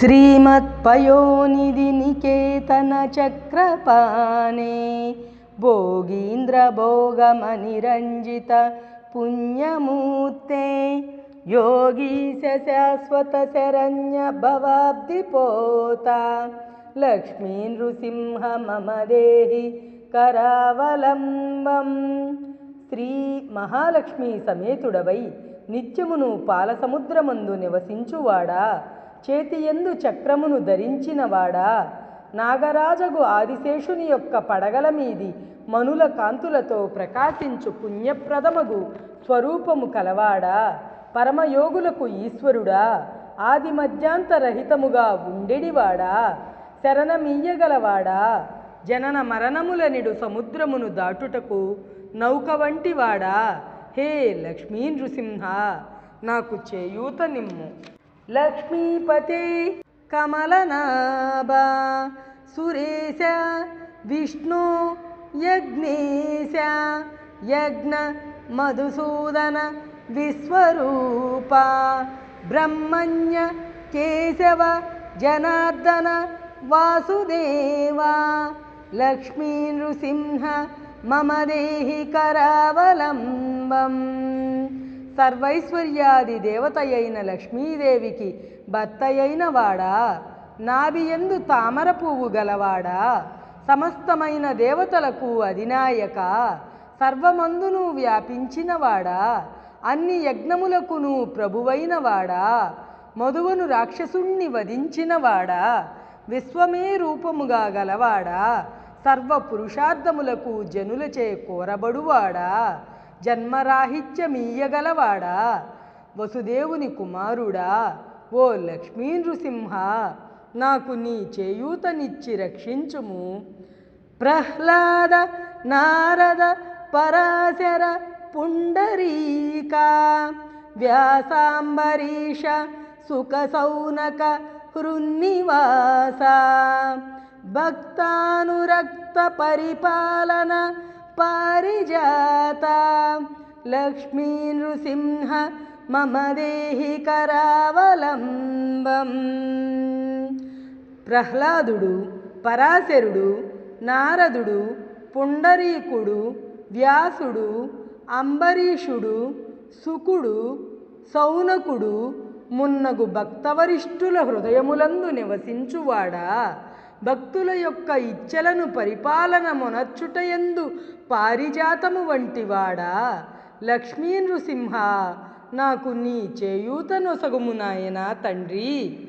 శ్రీమత్పయోనిధి నికేతన చక్రపాణే భోగీంద్ర భోగమనిరంజిత పుణ్యమూర్తే యోగీశ శాశ్వత శరణ్య భవాబ్దిపోత లక్ష్మీ నృసింహ మమ దేహి కరావలంబం. శ్రీ మహాలక్ష్మీ సమేతుడవై నిత్యమును పాలసముద్రమందు నివసించువాడా? చేతియందు చక్రమును ధరించినవాడా? నాగరాజగు ఆదిశేషుని యొక్క పడగల మీది మనుల కాంతులతో ప్రకాశించు పుణ్యప్రదమగు స్వరూపము కలవాడా? పరమయోగులకు ఈశ్వరుడా? ఆది మధ్యాంతరహితముగా ఉండెడివాడా? శరణమీయగలవాడా? జనన మరణములనిడు సముద్రమును దాటుటకు నౌక వంటివాడా హే లక్ష్మీ నృసింహ నాకు చేయూత నిమ్ము. लक्ष्मीपते कमलनाभ सुरेश विष्णु यज्ञेश यज्ञ मधुसूदन विश्वरूपा ब्रह्मण्य केशव जनार्दन वासुदेवा लक्ष्मीनृसिंह मम देहि करावलम्बम्। సర్వైశ్వర్యాది అయిన లక్ష్మీదేవికి భర్తయైన వాడా? నాభియందు తామర పువ్వు గలవాడా? సమస్తమైన దేవతలకు అధినాయక సర్వమందును వ్యాపించినవాడా అన్ని యజ్ఞములకును ప్రభువైనవాడా మధువును మధువను రాక్షసుణ్ణి వధించినవాడా విశ్వమే రూపముగా గలవాడా? సర్వ పురుషార్థములకు జనులచే కోరబడువాడా? జన్మరాహిత్యమీయగలవాడా? వసుదేవుని కుమారుడా? ఓ లక్ష్మీ నృసింహ నాకు నీ చేయూతనిచ్చి రక్షించుము. ప్రహ్లాద నారద పరాశర పుండరీక వ్యాసాంబరీష సుఖ సౌనక హృన్నివాస భక్తానురక్త పరిపాలన పారిజాత లక్ష్మీ నృసింహ మమ దేహి కరావలంబం ప్రహ్లాదుడు పరాశరుడు నారదుడు పుండరీకుడు వ్యాసుడు అంబరీషుడు సుకుడు సౌనకుడు మున్నగు భక్తవరిష్ఠుల హృదయములందు నివసించువాడా భక్తుల యొక్క ఇచ్చలను పరిపాలన మొనర్చుటయందు పారిజాతము వంటివాడా? లక్ష్మీ నృసింహ నాకు నీ చేయూత నొసగుము నాయనా తండ్రి.